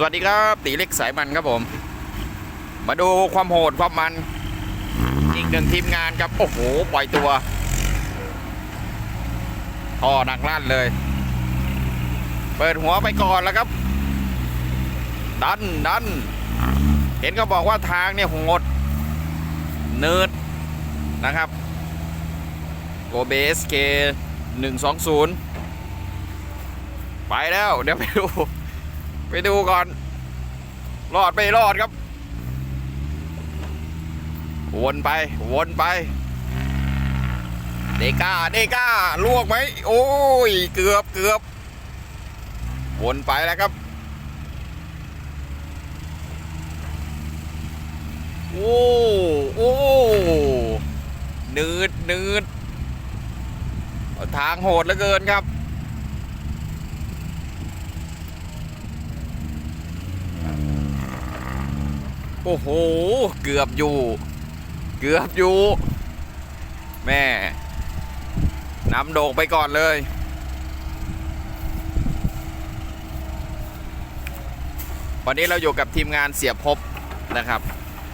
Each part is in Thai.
สวัสดีครับตีเล็กสายมันครับผม มาดูความโหดความมัน อีกหนึ่งทีมงานครับ โอ้โห ปล่อยตัวท่อหนักลั่นเลย เปิดหัวไปก่อนแล้วครับ ดันดัน เห็นเขาบอกว่าทางเนี่ยโหดเนิร์ดนะครับโกเบสเคหนึ่งสองศูนย์ไปแล้ว เดี๋ยวไปดู ไปดูก่อน รอดไม่รอดครับ วนไป วนไป เดก้า เดก้าลวกไหม โอ้ย เกือบเกือบ วนไปแล้วครับ โอ้ โอ้นืดนืด ทางโหดเหลือเกินครับ โอ้โห เกือบอยู่ เกือบอยู่ แม่นำโด่งไปก่อนเลย วันนี้เราอยู่กับทีมงานเสียภพนะครับ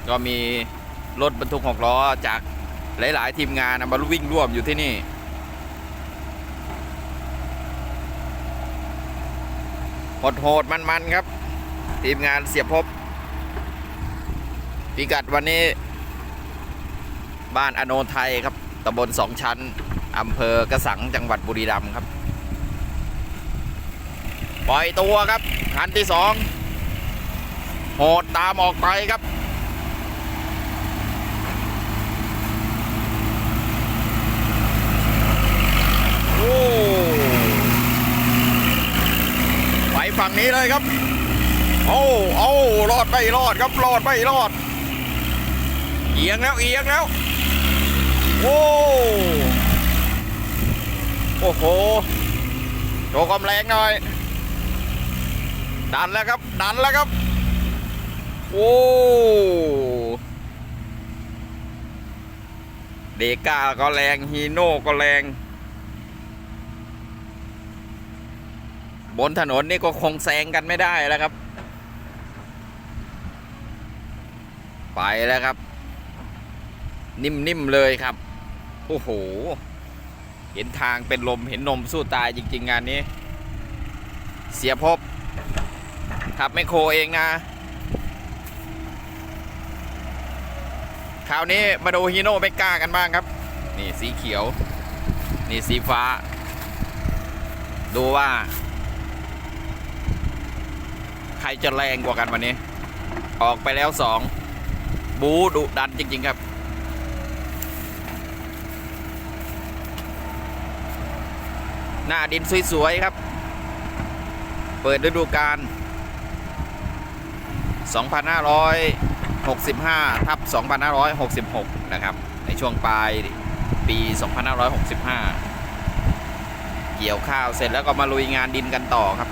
ก็มีรถบรรทุกหกล้อจากหลาย ๆ ทีมงานมาวิ่งร่วมอยู่ที่นี่โหดๆมัน ๆ ครับ ทีมงานเสียภพ พิกัดวันนี้ บ้านอโนไทยครับตำบลสองชั้นอำเภอกระสังจังหวัดบุรีรัมย์ครับ ปล่อยตัวครับคันที่สองโหดตามออกไปครับโอ้ไปฝั่งนี้เลยครับ โอ้โอ้รอดไม่รอดครับ รอดไม่รอด เอียงแล้วเอียงแล้วโอ้โอ้โหโชว์ความแรงหน่อย ดันแล้วครับ ดันแล้วครับ โอ้เดก้าก็แรงฮีโน่ก็แรง บนถนนนี่ก็คงแซงกันไม่ได้แล้วครับ ไปแล้วครับ นิ่มๆเลยครับ โอ้โห เห็นทางเป็นลมเห็นนมสู้ตายจริง ๆ งานนี้ เสียภพขับไมคโครเองนะ คราวนี้มาดูฮีโน่ไม่กล้ากันบ้างครับ นี่สีเขียว นี่สีฟ้า ดูว่า ใครจะแรงกว่ากันวันนี้ ออกไปแล้วสองบูดุดันจริง ๆ ครับ หน้าดินสวย ๆ ครับ เปิดฤดูกาล 2565 ทับ 2566 นะครับ ในช่วงปลายปี 2565 เกี่ยวข้าวเสร็จแล้วก็มาลุยงานดินกันต่อครับ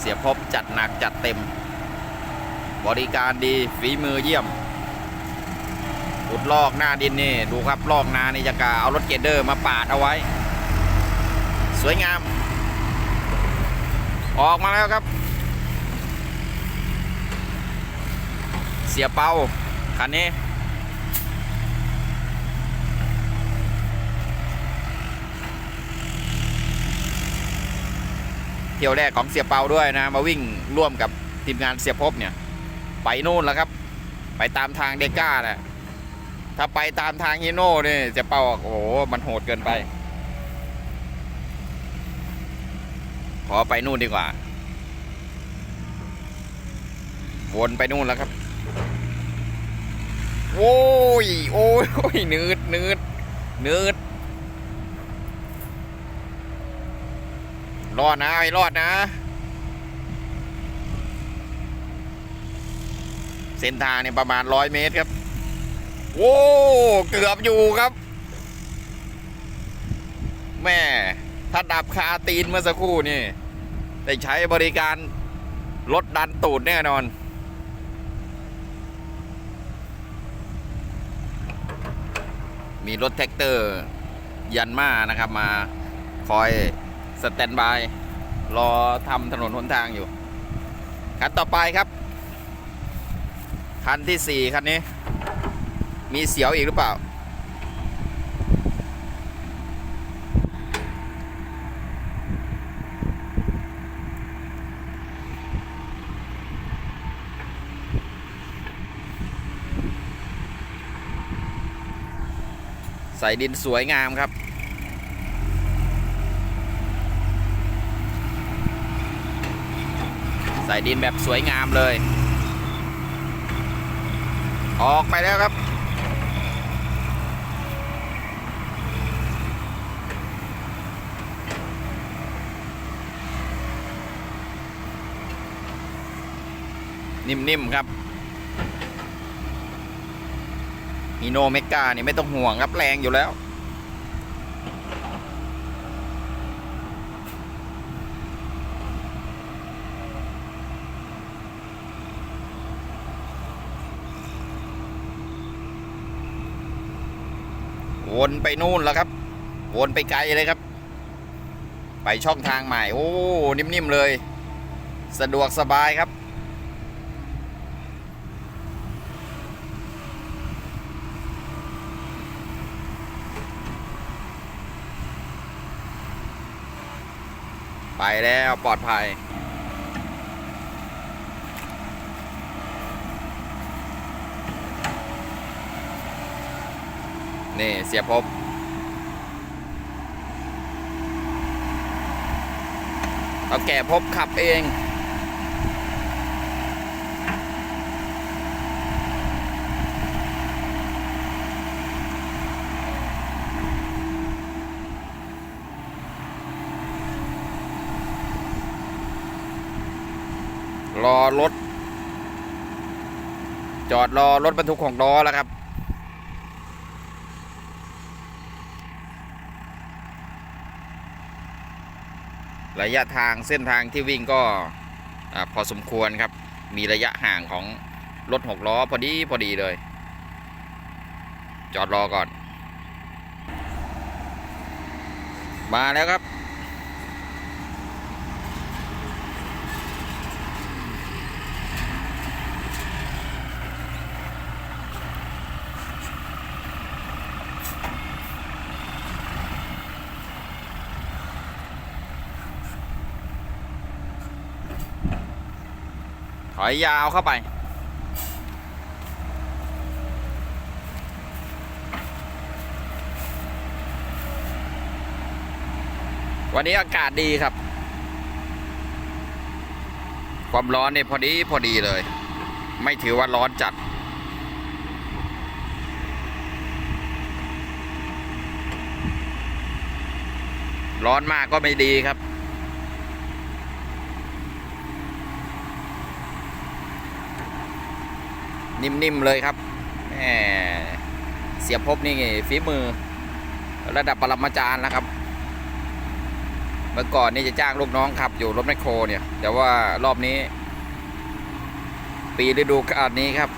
เสียภพจัดหนักจัดเต็ม บริการดีฝีมือเยี่ยม ขุดลอกหน้าดินนี่ดูครับลอกนานี่จะกาเอารถเกดเดอร์มาปาดเอาไว้ สวยงาม ออกมาแล้วครับ เสียเปาคันนี้เที่ยวแรกของเสียเปาด้วยนะ มาวิ่งร่วมกับทีมงานเสียภพเนี่ย ไปนู่นแล้วครับ ไปตามทางเดก้าแหละ ถ้าไปตามทางฮีโน่เนี่ยเสียเปาบอกโอ้โห มันโหดเกินไป ขอไปนู่นดีกว่า วนไปนู่นแล้วครับโอ้ยโอ้ย โอ้ยนืดนืดนืดรอดนะไอ้รอดนะ เส้นทางเนี่ยประมาณร้อยเมตรครับ โอ้เกือบอยู่ครับ แม่ถ้าดับคาตีนเมื่อสักครู่นี่ได้ใช้บริการรถดันตูดแน่นอนมีรถแท็กเตอร์ยันมานะครับ มาคอยสแตนบายรอทำถนนหนทางอยู่ คันต่อไปครับ คันที่สี่คันนี้ มีเสียวอีกหรือเปล่า ใส่ดินสวยงามครับใส่ดินแบบสวยงามเลย ออกไปแล้วครับ นิ่มๆครับฮีโนเมกานี่ไม่ต้องห่วงครับแรงอยู่แล้ว วนไปนู่นแล้วครับ วนไปไกลเลยครับ ไปช่องทางใหม่ โอ้ นิ่ม ๆ เลย สะดวกสบายครับ ไปแล้วปลอดภัย นี่เสียภพบเอาแก่พบขับเอง รอรถ จอดรอรถบรรทุกของล้อแล้วครับ ระยะทางเส้นทางที่วิ่งก็อพอสมควรครับ มีระยะห่างของรถหกล้อพอดีพอดีเลย จอดรอก่อน มาแล้วครับ อยยาวเข้าไป วันนี้อากาศดีครับ ความร้อนเนี่ยพอดีพอดีเลย ไม่ถือว่าร้อนจัดร้อนมากก็ไม่ดีครับ นิ่มๆเลยครับแหมเสียภพนี่ฝีมือ ระดับปรมาจารย์นะครับ เมื่อก่อนนี่จะจ้างลูกน้องขับอยู่รถแมคโครเนี่ย แต่ว่ารอบนี้ ปีฤดูกาลนี้ครับ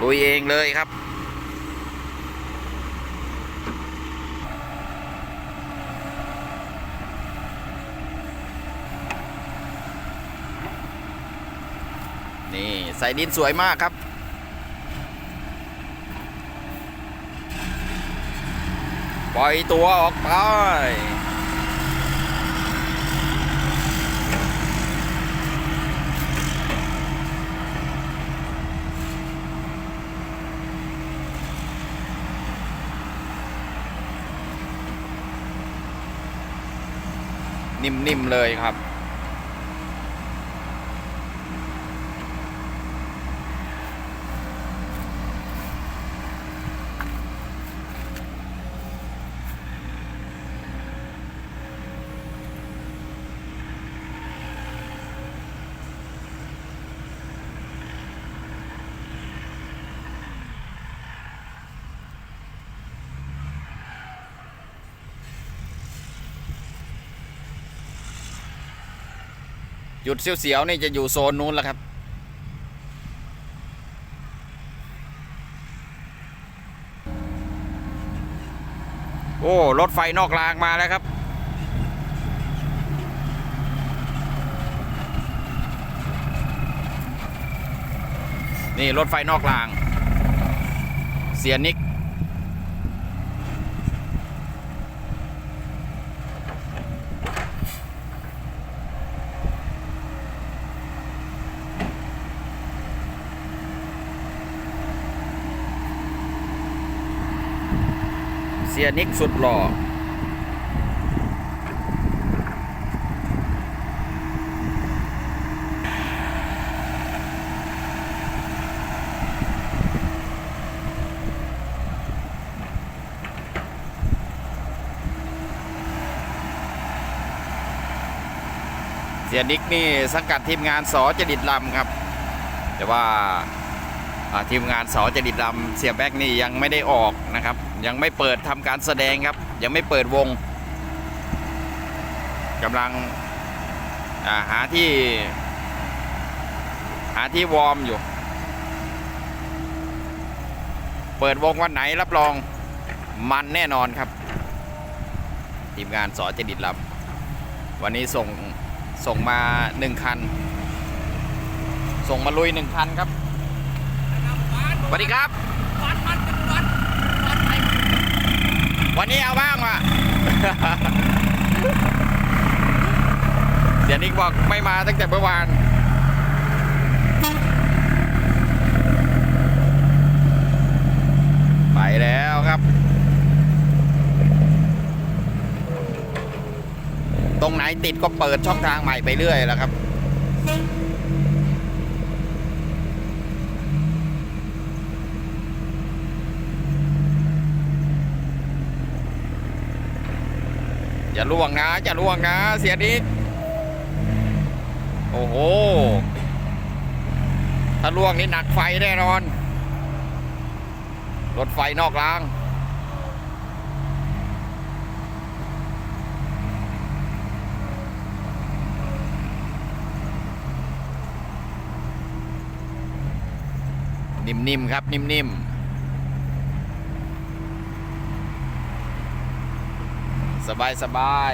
ลุยเองเลยครับนี่ใส่ดินสวยมากครับ ปล่อยตัวออกไปนิ่มๆเลยครับ จุดเสียวๆนี่จะอยู่โซนนู้นแล้วครับ โอ้ รถไฟนอกรางมาแล้วครับ นี่ รถไฟนอกราง เสียนิก นิกสุดหล่อเสียนิกนี่สังกัดทีมงานสอจดิตลำครับ แต่ว่าทีมงานสอจดิตลำเสียแบกนี่ยังไม่ได้ออกนะครับ ยังไม่เปิดทำการแสดงครับ ยังไม่เปิดวงกำลังาหาที่ หาที่วอร์มอยู่ เปิดวงวันไหนรับรองมันแน่นอนครับ ทีมงานสอจดิตลำวันนี้ส่งส่งมาหนึ่งคัน ส่งมาลุยหนึ่งคันครับสวัสดีครับ วัดมันเป็นวัดวัดไป วันนี้เอาบ้างว่ะเดี๋ยวนิกบอกไม่มาตั้งแต่เมื่อวานไปแล้วครับ ตรงไหนติดก็เปิดช่องทางใหม่ไปเรื่อยแล้วครับ อย่าล่วงนะอย่าล่วงนะ เสียนิกโอ้โห ถ้าล่วงนี่หนักไฟแน่นอน รถไฟนอกราง นิ่มๆครับ นิ่มๆ สบายสบาย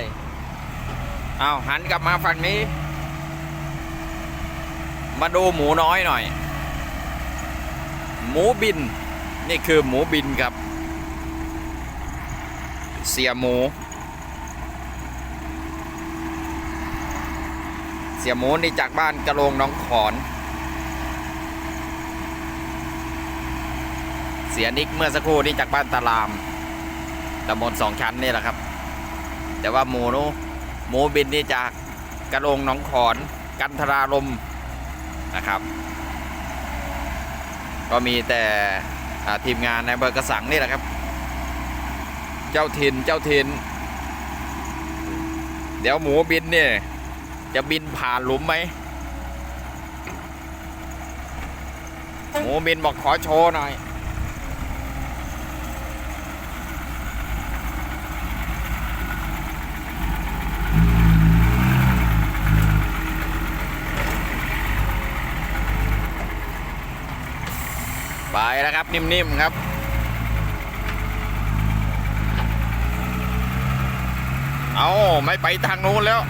เอาหันกลับมาฝั่งนี้ มาดูหมูน้อยหน่อย หมูบิน นี่คือหมูบินครับ เสียหมู เสียหมูนี่จากบ้านกระโลงน้องขอน เสียนิกเมื่อสักครู่นี่จากบ้านตะลามตำบลสองชั้นนี่แหละครับ แต่ว่าหมูนูหมูบินนี่จากกระโลงหน้องขอนกันทรารมนะครับ ก็มีแต่ทีมงานในเบอร์กระสังนี่แหละครับ เจ้าถิ่นเจ้าถิ่นเดี๋ยวหมูบินเนี่ยจะบินผ่านหลุมไหมหมูบินบอกขอโชว์หน่อย ไปแล้วครับ นิ่มๆครับ เอาไม่ไปทางนู้นแล้ว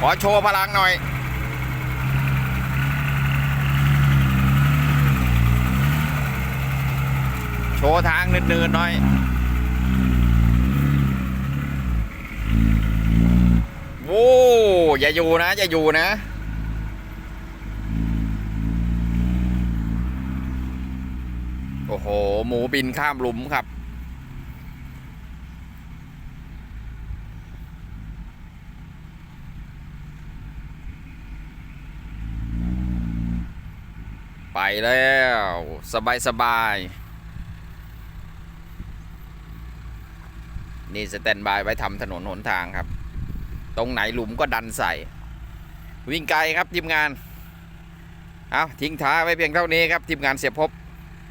ขอโชว์พลังหน่อยโชว์ทางเนืดๆหน่อยโว้อย่าอยู่นะ อย่าอยู่นะ โอ้โห หมูบินข้ามหลุมครับ ไปแล้ว สบายสบาย นี่สแตนบายไว้ทำถนนหนทางครับ ตรงไหนหลุมก็ดันใส่ วิ่งไกลครับทีมงาน เอาทิ้งท้ายไว้เพียงเท่านี้ครับทีมงานเสียพบ